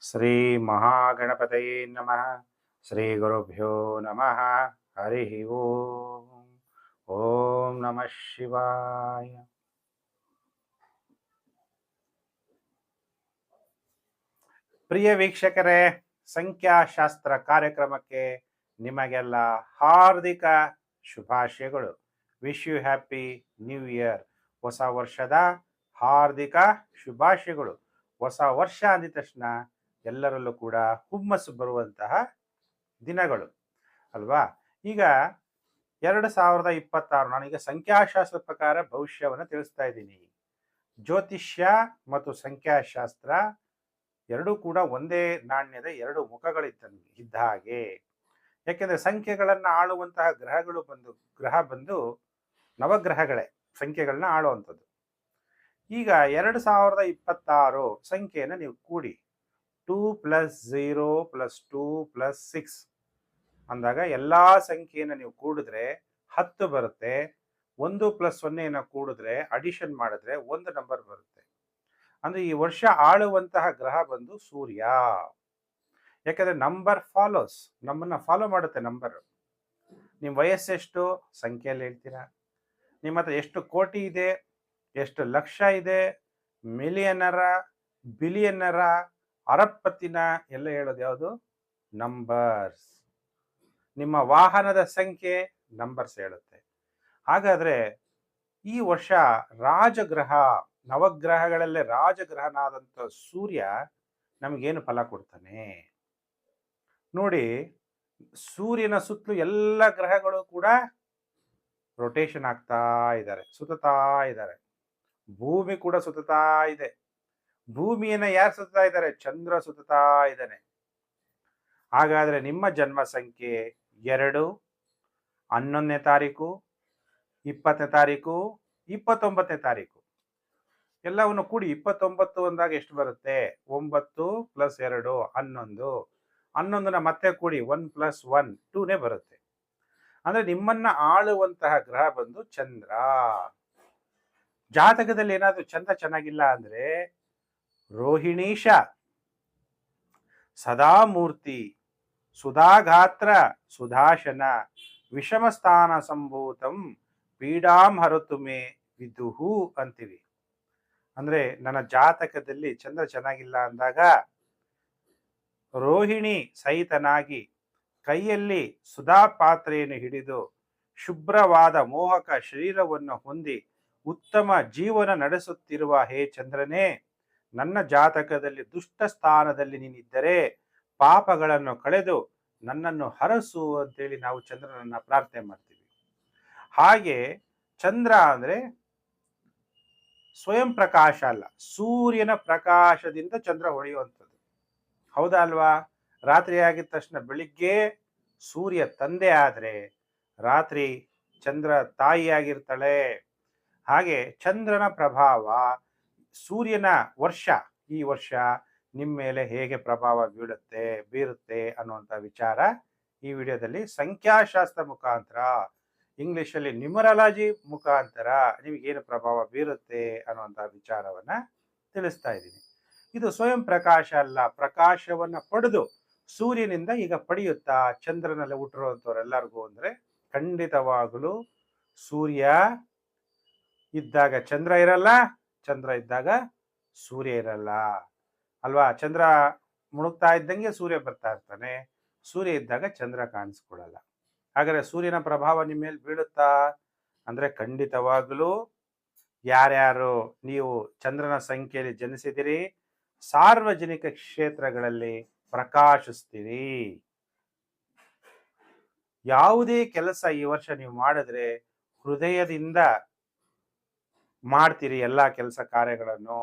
ಶ್ರೀ ಮಹಾಗಣಪತಯೇ ನಮಃ. ಶ್ರೀ ಗುರುಭ್ಯೋ ನಮಃ. ಹರಿ ಓಂ. ಓಂ ನಮಃ ಶಿವಾಯ. ಪ್ರಿಯ ವೀಕ್ಷಕರೇ, ಸಂಖ್ಯಾಶಾಸ್ತ್ರ ಕಾರ್ಯಕ್ರಮಕ್ಕೆ ನಿಮಗೆಲ್ಲ ಹಾರ್ದಿಕ ಶುಭಾಶಯಗಳು. Wish you happy new year. ಹೊಸ ವರ್ಷದ ಹಾರ್ದಿಕ ಶುಭಾಶಯಗಳು. ಹೊಸ ವರ್ಷ ಅಂದಿದ ತಕ್ಷಣ ಎಲ್ಲರಲ್ಲೂ ಕೂಡ ಹುಮ್ಮಸ್ಸು ಬರುವಂತಹ ದಿನಗಳು, ಅಲ್ವಾ? ಈಗ ಎರಡು ಸಾವಿರದ ಇಪ್ಪತ್ತಾರು ನಾನೀಗ ಸಂಖ್ಯಾಶಾಸ್ತ್ರ ಪ್ರಕಾರ ಭವಿಷ್ಯವನ್ನು ತಿಳಿಸ್ತಾ ಇದ್ದೀನಿ. ಜ್ಯೋತಿಷ್ಯ ಮತ್ತು ಸಂಖ್ಯಾಶಾಸ್ತ್ರ ಎರಡೂ ಕೂಡ ಒಂದೇ ನಾಣ್ಯದ ಎರಡು ಮುಖಗಳಿದ್ದಂಗೆ ಇದ್ದ ಹಾಗೆ. ಯಾಕೆಂದರೆ ಸಂಖ್ಯೆಗಳನ್ನು ಆಳುವಂತಹ ಗ್ರಹಗಳು ಬಂದು, ಗ್ರಹ ಬಂದು ನವಗ್ರಹಗಳೇ ಸಂಖ್ಯೆಗಳನ್ನ ಆಳುವಂಥದ್ದು. ಈಗ ಎರಡು ಸಾವಿರದ ಇಪ್ಪತ್ತಾರು ಸಂಖ್ಯೆಯನ್ನು ನೀವು ಕೂಡಿ two plus zero plus two plus six ಅಂದಾಗ ಎಲ್ಲ ಸಂಖ್ಯೆಯನ್ನು ನೀವು ಕೂಡಿದ್ರೆ ಹತ್ತು ಬರುತ್ತೆ. ಒಂದು ಪ್ಲಸ್ ಸೊನ್ನೆಯನ್ನು ಕೂಡಿದ್ರೆ ಅಡಿಷನ್ ಮಾಡಿದ್ರೆ ಒಂದು ನಂಬರ್ ಬರುತ್ತೆ. ಅಂದರೆ ಈ ವರ್ಷ ಆಳುವಂತಹ ಗ್ರಹ ಬಂದು ಸೂರ್ಯ. ಯಾಕಂದ್ರೆ ನಂಬರ್ ಫಾಲೋಸ್ ನಮ್ಮನ್ನು ಫಾಲೋ ಮಾಡುತ್ತೆ ನಂಬರ್ ನಿಮ್ಮ ವಯಸ್ಸೆಷ್ಟು ಸಂಖ್ಯೆಯಲ್ಲಿ ಹೇಳ್ತೀರಾ? ನಿಮ್ಮ ಹತ್ರ ಎಷ್ಟು ಕೋಟಿ ಇದೆ? ಎಷ್ಟು ಲಕ್ಷ ಇದೆ? ಮಿಲಿಯನರ ಬಿಲಿಯನರ ಅರಪ್ಪತ್ತಿನ ಎಲ್ಲ ಹೇಳೋದು ಯಾವುದು? ನಂಬರ್ಸ್ ನಿಮ್ಮ ವಾಹನದ ಸಂಖ್ಯೆ ನಂಬರ್ಸ್ ಹೇಳುತ್ತೆ. ಹಾಗಾದ್ರೆ ಈ ವರ್ಷ ರಾಜಗ್ರಹ, ನವಗ್ರಹಗಳಲ್ಲೇ ರಾಜಗ್ರಹನಾದಂಥ ಸೂರ್ಯ ನಮಗೇನು ಫಲ ಕೊಡ್ತಾನೆ? ನೋಡಿ, ಸೂರ್ಯನ ಸುತ್ತಲೂ ಎಲ್ಲ ಗ್ರಹಗಳು ಕೂಡ ರೊಟೇಷನ್ ಆಗ್ತಾ ಇದ್ದಾರೆ ಸುತ್ತಾ ಇದ್ದಾರೆ. ಭೂಮಿ ಕೂಡ ಸುತ್ತಾ ಇದೆ. ಭೂಮಿಯನ್ನ ಯಾರು ಸುತ್ತಾ ಇದ್ದಾರೆ? ಚಂದ್ರ ಸುತ್ತಾ ಇದ್ದಾನೆ. ಹಾಗಾದ್ರೆ ನಿಮ್ಮ ಜನ್ಮ ಸಂಖ್ಯೆ ಎರಡು, ಹನ್ನೊಂದನೇ ತಾರೀಕು, ಇಪ್ಪತ್ತನೇ ತಾರೀಕು, ಇಪ್ಪತ್ತೊಂಬತ್ತನೇ ತಾರೀಕು. ಎಲ್ಲವನ್ನು ಕೂಡಿ ಇಪ್ಪತ್ತೊಂಬತ್ತು ಅಂದಾಗ ಎಷ್ಟು ಬರುತ್ತೆ? ಒಂಬತ್ತು ಪ್ಲಸ್ ಎರಡು, ಹನ್ನೊಂದು. ಹನ್ನೊಂದನ್ನ ಮತ್ತೆ ಕೂಡಿ ಒನ್ ಪ್ಲಸ್ ಒನ್ ಟೂನೇ ಬರುತ್ತೆ. ಅಂದ್ರೆ ನಿಮ್ಮನ್ನ ಆಳುವಂತಹ ಗ್ರಹ ಬಂದು ಚಂದ್ರ. ಜಾತಕದಲ್ಲಿ ಏನಾದ್ರೂ ಚಂದ್ರ ಚೆನ್ನಾಗಿಲ್ಲ ಅಂದ್ರೆ ರೋಹಿಣೀಶ, ಸದಾಮೂರ್ತಿ ಸುಧಾಗಾತ್ರ ಸುಧಾಶನ, ವಿಷಮಸ್ಥಾನ ಸಂಭೂತಂ, ಪೀಡಾಂ ಹರತುಮೆ ವಿದುಹು ಅಂತೀವಿ. ಅಂದ್ರೆ ನನ್ನ ಜಾತಕದಲ್ಲಿ ಚಂದ್ರ ಚೆನ್ನಾಗಿಲ್ಲ ಅಂದಾಗ ರೋಹಿಣಿ ಸಹಿತನಾಗಿ ಕೈಯಲ್ಲಿ ಸುಧಾ ಪಾತ್ರೆಯನ್ನು ಹಿಡಿದು ಶುಭ್ರವಾದ ಮೋಹಕ ಶರೀರವನ್ನು ಹೊಂದಿ ಉತ್ತಮ ಜೀವನ ನಡೆಸುತ್ತಿರುವ ಹೇ ಚಂದ್ರನೇ ನನ್ನ ಜಾತಕದಲ್ಲಿ ದುಷ್ಟ ಸ್ಥಾನದಲ್ಲಿ ನೀನಿದ್ದರೆ ಪಾಪಗಳನ್ನು ಕಳೆದು ನನ್ನನ್ನು ಹರಸು ಅಂತೇಳಿ ನಾವು ಚಂದ್ರನನ್ನ ಪ್ರಾರ್ಥನೆ ಮಾಡ್ತೀವಿ. ಹಾಗೆ ಚಂದ್ರ ಅಂದ್ರೆ ಸ್ವಯಂ ಪ್ರಕಾಶ ಅಲ್ಲ, ಸೂರ್ಯನ ಪ್ರಕಾಶದಿಂದ ಚಂದ್ರ ಹೊಳೆಯುವಂಥದ್ದು. ಹೌದಾ ಅಲ್ವಾ? ರಾತ್ರಿ ಆಗಿದ ತಕ್ಷಣ ಬೆಳಿಗ್ಗೆ ಸೂರ್ಯ ತಂದೆ ಆದ್ರೆ ರಾತ್ರಿ ಚಂದ್ರ ತಾಯಿಯಾಗಿರ್ತಾಳೆ. ಹಾಗೆ ಚಂದ್ರನ ಪ್ರಭಾವ ಸೂರ್ಯನ ವರ್ಷ, ಈ ವರ್ಷ ನಿಮ್ಮ ಮೇಲೆ ಹೇಗೆ ಪ್ರಭಾವ ಬೀಳುತ್ತೆ, ಬೀರುತ್ತೆ ಅನ್ನುವಂಥ ವಿಚಾರ ಈ ವಿಡಿಯೋದಲ್ಲಿ ಸಂಖ್ಯಾಶಾಸ್ತ್ರ ಮುಖಾಂತರ, ಇಂಗ್ಲಿಷಲ್ಲಿ ನ್ಯೂಮರಾಲಜಿ ಮುಖಾಂತರ ನಿಮಗೇನು ಪ್ರಭಾವ ಬೀರುತ್ತೆ ಅನ್ನುವಂಥ ವಿಚಾರವನ್ನ ತಿಳಿಸ್ತಾ ಇದ್ದೀನಿ. ಇದು ಸ್ವಯಂ ಪ್ರಕಾಶ ಅಲ್ಲ, ಪ್ರಕಾಶವನ್ನ ಪಡೆದು ಸೂರ್ಯನಿಂದ ಈಗ ಪಡೆಯುತ್ತಾ ಚಂದ್ರನಲ್ಲಿ ಹುಟ್ಟಿರುವಂಥವ್ರೆಲ್ಲರಿಗೂ ಅಂದ್ರೆ ಖಂಡಿತವಾಗಲೂ ಸೂರ್ಯ ಇದ್ದಾಗ ಚಂದ್ರ ಇರಲ್ಲ ಚಂದ್ರ ಇದ್ದಾಗ ಸೂರ್ಯ ಇರಲ್ಲ. ಅಲ್ವಾ? ಚಂದ್ರ ಮುಳುಗ್ತಾ ಇದ್ದಂಗೆ ಸೂರ್ಯ ಬರ್ತಾ ಇರ್ತಾನೆ. ಸೂರ್ಯ ಇದ್ದಾಗ ಚಂದ್ರ ಕಾಣಿಸ್ಕೊಳ್ಳಲ್ಲ ಹಾಗಾದ್ರೆ ಸೂರ್ಯನ ಪ್ರಭಾವ ನಿಮ್ಮ ಮೇಲೆ ಬೀಳುತ್ತಾ? ಅಂದ್ರೆ ಖಂಡಿತವಾಗಲೂ ಯಾರ್ಯಾರು ನೀವು ಚಂದ್ರನ ಸಂಖ್ಯೆಯಲ್ಲಿ ಜನಿಸಿದಿರಿ, ಸಾರ್ವಜನಿಕ ಕ್ಷೇತ್ರಗಳಲ್ಲಿ ಪ್ರಕಾಶಿಸ್ತೀರಿ. ಯಾವುದೇ ಕೆಲಸ ಈ ವರ್ಷ ನೀವು ಮಾಡಿದ್ರೆ ಹೃದಯದಿಂದ ಮಾಡ್ತೀರಿ ಎಲ್ಲ ಕೆಲಸ ಕಾರ್ಯಗಳನ್ನು?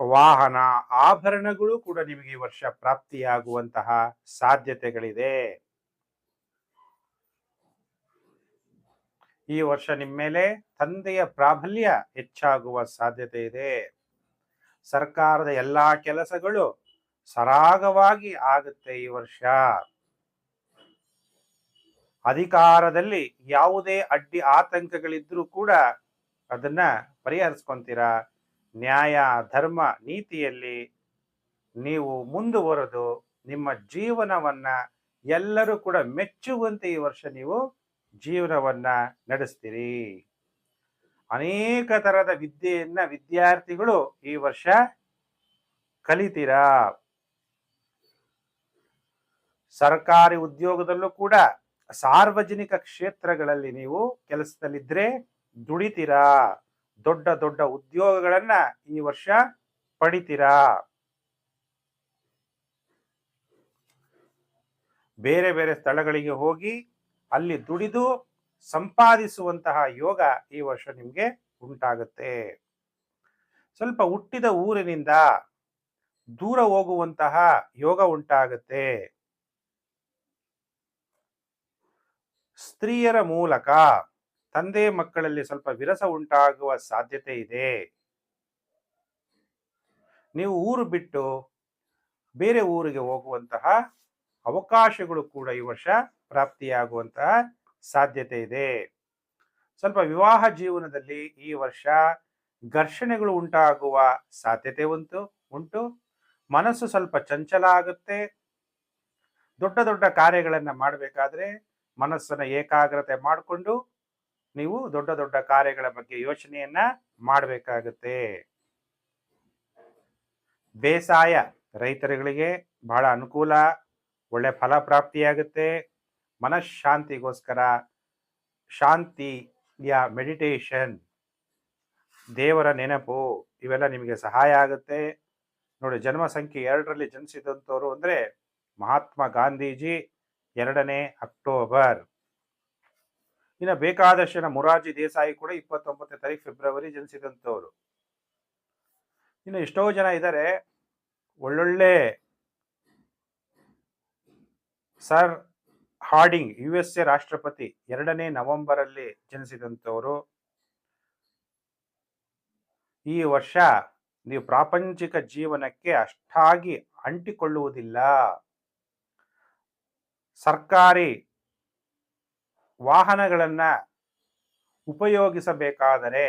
ವಾಹನ ಆಭರಣಗಳು ಕೂಡ ನಿಮಗೆ ಈ ವರ್ಷ ಪ್ರಾಪ್ತಿಯಾಗುವಂತಹ ಸಾಧ್ಯತೆಗಳಿದೆ. ಈ ವರ್ಷ ನಿಮ್ಮ ಮೇಲೆ ತಂದೆಯ ಪ್ರಾಬಲ್ಯ ಹೆಚ್ಚಾಗುವ ಸಾಧ್ಯತೆ ಇದೆ. ಸರ್ಕಾರದ ಎಲ್ಲಾ ಕೆಲಸಗಳು ಸರಾಗವಾಗಿ ಆಗುತ್ತೆ ಈ ವರ್ಷ. ಅಧಿಕಾರದಲ್ಲಿ ಯಾವುದೇ ಅಡ್ಡಿ ಆತಂಕಗಳಿದ್ರೂ ಕೂಡ ಅದನ್ನ ಪರಿಹರಿಸ್ಕೊಂತೀರಾ? ನ್ಯಾಯ, ಧರ್ಮ ನೀತಿಯಲ್ಲಿ ನೀವು ಮುಂದುವರೆದು ನಿಮ್ಮ ಜೀವನವನ್ನ ಎಲ್ಲರೂ ಕೂಡ ಮೆಚ್ಚುವಂತೆ ಈ ವರ್ಷ ನೀವು ಜೀವನವನ್ನ ನಡೆಸ್ತೀರಿ. ಅನೇಕ ತರದ ವಿದ್ಯೆಯನ್ನ ವಿದ್ಯಾರ್ಥಿಗಳು ಈ ವರ್ಷ ಕಲಿತೀರಾ? ಸರ್ಕಾರಿ ಉದ್ಯೋಗದಲ್ಲೂ ಕೂಡ ಸಾರ್ವಜನಿಕ ಕ್ಷೇತ್ರಗಳಲ್ಲಿ ನೀವು ಕೆಲಸದಲ್ಲಿದ್ರೆ ದುಡಿತೀರಾ. ದೊಡ್ಡ ದೊಡ್ಡ ಉದ್ಯೋಗಗಳನ್ನ ಈ ವರ್ಷ ಪಡಿತೀರಾ. ಬೇರೆ ಬೇರೆ ಸ್ಥಳಗಳಿಗೆ ಹೋಗಿ ಅಲ್ಲಿ ದುಡಿದು ಸಂಪಾದಿಸುವಂತಹ ಯೋಗ ಈ ವರ್ಷ ನಿಮಗೆ ಉಂಟಾಗುತ್ತೆ. ಸ್ವಲ್ಪ ಹುಟ್ಟಿದ ಊರಿನಿಂದ ದೂರ ಹೋಗುವಂತಹ ಯೋಗ ಉಂಟಾಗುತ್ತೆ. ಸ್ತ್ರೀಯರ ಮೂಲಕ ತಂದೆ ಮಕ್ಕಳಲ್ಲಿ ಸ್ವಲ್ಪ ವಿರಸ ಉಂಟಾಗುವ ಸಾಧ್ಯತೆ ಇದೆ. ನೀವು ಊರು ಬಿಟ್ಟು ಬೇರೆ ಊರಿಗೆ ಹೋಗುವಂತಹ ಅವಕಾಶಗಳು ಕೂಡ ಈ ವರ್ಷ ಪ್ರಾಪ್ತಿಯಾಗುವಂತಹ ಸಾಧ್ಯತೆ ಇದೆ. ಸ್ವಲ್ಪ ವಿವಾಹ ಜೀವನದಲ್ಲಿ ಈ ವರ್ಷ ಘರ್ಷಣೆಗಳು ಉಂಟಾಗುವ ಸಾಧ್ಯತೆ ಉಂಟು ಉಂಟು. ಮನಸ್ಸು ಸ್ವಲ್ಪ ಚಂಚಲ ಆಗುತ್ತೆ. ದೊಡ್ಡ ದೊಡ್ಡ ಕಾರ್ಯಗಳನ್ನು ಮಾಡಬೇಕಾದ್ರೆ ಮನಸ್ಸನ್ನ ಏಕಾಗ್ರತೆ ಮಾಡಿಕೊಂಡು ನೀವು ದೊಡ್ಡ ದೊಡ್ಡ ಕಾರ್ಯಗಳ ಬಗ್ಗೆ ಯೋಚನೆಯನ್ನ ಮಾಡಬೇಕಾಗುತ್ತೆ. ಬೇಸಾಯ ರೈತರುಗಳಿಗೆ ಬಹಳ ಅನುಕೂಲ, ಒಳ್ಳೆ ಫಲ ಪ್ರಾಪ್ತಿಯಾಗುತ್ತೆ. ಮನಃಶಾಂತಿಗೋಸ್ಕರ ಶಾಂತಿಯ ಮೆಡಿಟೇಷನ್, ದೇವರ ನೆನಪು ಇವೆಲ್ಲ ನಿಮಗೆ ಸಹಾಯ ಆಗುತ್ತೆ. ನೋಡಿ, ಜನ್ಮ ಸಂಖ್ಯೆ ಎರಡರಲ್ಲಿ ಜನಿಸಿದಂಥವ್ರು ಅಂದ್ರೆ ಮಹಾತ್ಮ ಗಾಂಧೀಜಿ ಎರಡನೇ ಅಕ್ಟೋಬರ್. ಇನ್ನು ಬೇಕಾದಷ್ಟು ಮುರಾರ್ಜಿ ದೇಸಾಯಿ ಕೂಡ ಇಪ್ಪತ್ತೊಂಬತ್ತನೇ ತಾರೀಕು ಫೆಬ್ರವರಿ ಜನಿಸಿದಂಥವ್ರು. ಇನ್ನು ಎಷ್ಟೋ ಜನ ಇದ್ದಾರೆ ಒಳ್ಳೊಳ್ಳೆ sir Harding, U S A ರಾಷ್ಟ್ರಪತಿ ಎರಡನೇ ನವೆಂಬರ್ ಅಲ್ಲಿ ಜನಿಸಿದಂಥವರು. ಈ ವರ್ಷ ನೀವು ಪ್ರಾಪಂಚಿಕ ಜೀವನಕ್ಕೆ ಅಷ್ಟಾಗಿ ಅಂಟಿಕೊಳ್ಳುವುದಿಲ್ಲ. ಸರ್ಕಾರಿ ವಾಹನಗಳನ್ನು ಉಪಯೋಗಿಸಬೇಕಾದರೆ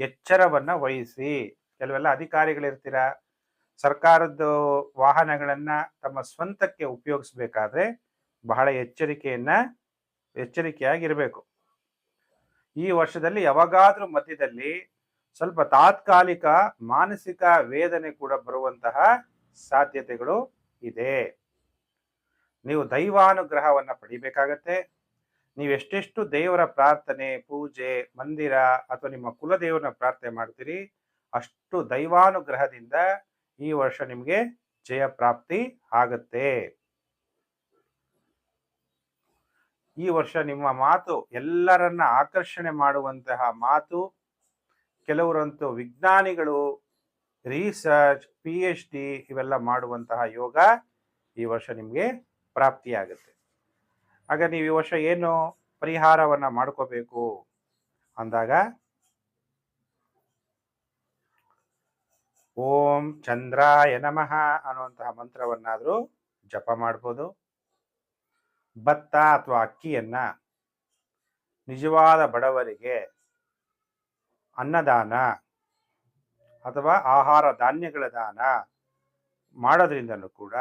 ಎಚ್ಚರವನ್ನು ವಹಿಸಿ. ಕೆಲವೆಲ್ಲ ಅಧಿಕಾರಿಗಳಿರ್ತೀರ? ಸರ್ಕಾರದ ವಾಹನಗಳನ್ನು ತಮ್ಮ ಸ್ವಂತಕ್ಕೆ ಉಪಯೋಗಿಸಬೇಕಾದ್ರೆ ಬಹಳ ಎಚ್ಚರಿಕೆಯನ್ನ, ಎಚ್ಚರಿಕೆಯಾಗಿರಬೇಕು. ಈ ವರ್ಷದಲ್ಲಿ ಯಾವಾಗಾದರೂ ಮಧ್ಯದಲ್ಲಿ ಸ್ವಲ್ಪ ತಾತ್ಕಾಲಿಕ ಮಾನಸಿಕ ವೇದನೆ ಕೂಡ ಬರುವಂತಹ ಸಾಧ್ಯತೆಗಳು ಇದೆ. ನೀವು ದೈವಾನುಗ್ರಹವನ್ನು ಪಡಿಬೇಕಾಗತ್ತೆ. ನೀವು ಎಷ್ಟೆಷ್ಟು ದೇವರ ಪ್ರಾರ್ಥನೆ, ಪೂಜೆ, ಮಂದಿರ ಅಥವಾ ನಿಮ್ಮ ಕುಲದೇವರನ್ನ ಪ್ರಾರ್ಥನೆ ಮಾಡ್ತೀರಿ, ಅಷ್ಟು ದೈವಾನುಗ್ರಹದಿಂದ ಈ ವರ್ಷ ನಿಮಗೆ ಜಯ ಪ್ರಾಪ್ತಿ ಆಗತ್ತೆ. ಈ ವರ್ಷ ನಿಮ್ಮ ಮಾತು ಎಲ್ಲರನ್ನ ಆಕರ್ಷಣೆ ಮಾಡುವಂತಹ ಮಾತು, ಕೆಲವರಂತೂ ವಿಜ್ಞಾನಿಗಳು ರಿಸರ್ಚ್ ಪಿ ಎಚ್ ಡಿ ಇವೆಲ್ಲ ಮಾಡುವಂತಹ ಯೋಗ ಈ ವರ್ಷ ನಿಮಗೆ ಪ್ರಾಪ್ತಿಯಾಗುತ್ತೆ. ಆಗ ನೀವು ಈ ವರ್ಷ ಏನು ಪರಿಹಾರವನ್ನ ಮಾಡ್ಕೋಬೇಕು? ಅಂದಾಗ, ಓಂ ಚಂದ್ರಾಯ ನಮಃ ಅನ್ನುವಂತಹ ಮಂತ್ರವನ್ನಾದರೂ ಜಪ ಮಾಡ್ಬೋದು. ಭತ್ತ ಅಥವಾ ಅಕ್ಕಿಯನ್ನು ನಿಜವಾದ ಬಡವರಿಗೆ ಅನ್ನದಾನ ಅಥವಾ ಆಹಾರ ಧಾನ್ಯಗಳ ದಾನ ಮಾಡೋದ್ರಿಂದಲೂ ಕೂಡ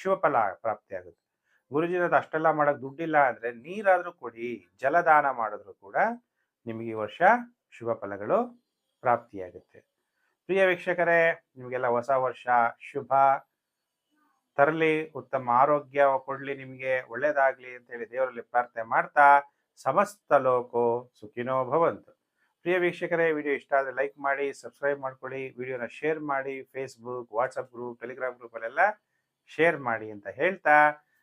ಶಿವಫಲ ಪ್ರಾಪ್ತಿಯಾಗುತ್ತೆ. ಗುರುಜಿನದ ಅಷ್ಟೆಲ್ಲ ಮಾಡಕ್ ದುಡ್ಡಿಲ್ಲ ಅಂದ್ರೆ ನೀರಾದ್ರೂ ಕೊಡಿ, ಜಲದಾನ ಮಾಡಿದ್ರು ಕೂಡ ನಿಮಗೆ ಈ ವರ್ಷ ಶುಭ ಫಲಗಳು ಪ್ರಾಪ್ತಿಯಾಗುತ್ತೆ. ಪ್ರಿಯ ವೀಕ್ಷಕರೇ, ನಿಮಗೆಲ್ಲ ಹೊಸ ವರ್ಷ ಶುಭ ತರಲಿ, ಉತ್ತಮ ಆರೋಗ್ಯ ಕೊಡ್ಲಿ ನಿಮಗೆ, ಒಳ್ಳೇದಾಗ್ಲಿ ಅಂತ ಹೇಳಿ ದೇವರಲ್ಲಿ ಪ್ರಾರ್ಥನೆ ಮಾಡ್ತಾ ಸಮಸ್ತ ಲೋಕೋ ಸುಖಿನೋ ಭವಂತು. ಪ್ರಿಯ ವೀಕ್ಷಕರೇ, ವಿಡಿಯೋ ಇಷ್ಟ ಆದರೆ ಲೈಕ್ ಮಾಡಿ, ಸಬ್ಸ್ಕ್ರೈಬ್ ಮಾಡ್ಕೊಳ್ಳಿ, ವಿಡಿಯೋನ ಶೇರ್ ಮಾಡಿ ಫೇಸ್ಬುಕ್ ವಾಟ್ಸಪ್ ಗ್ರೂಪ್ ಟೆಲಿಗ್ರಾಮ್ ಗ್ರೂಪಲ್ಲೆಲ್ಲ ಶೇರ್ ಮಾಡಿ ಅಂತ ಹೇಳ್ತಾ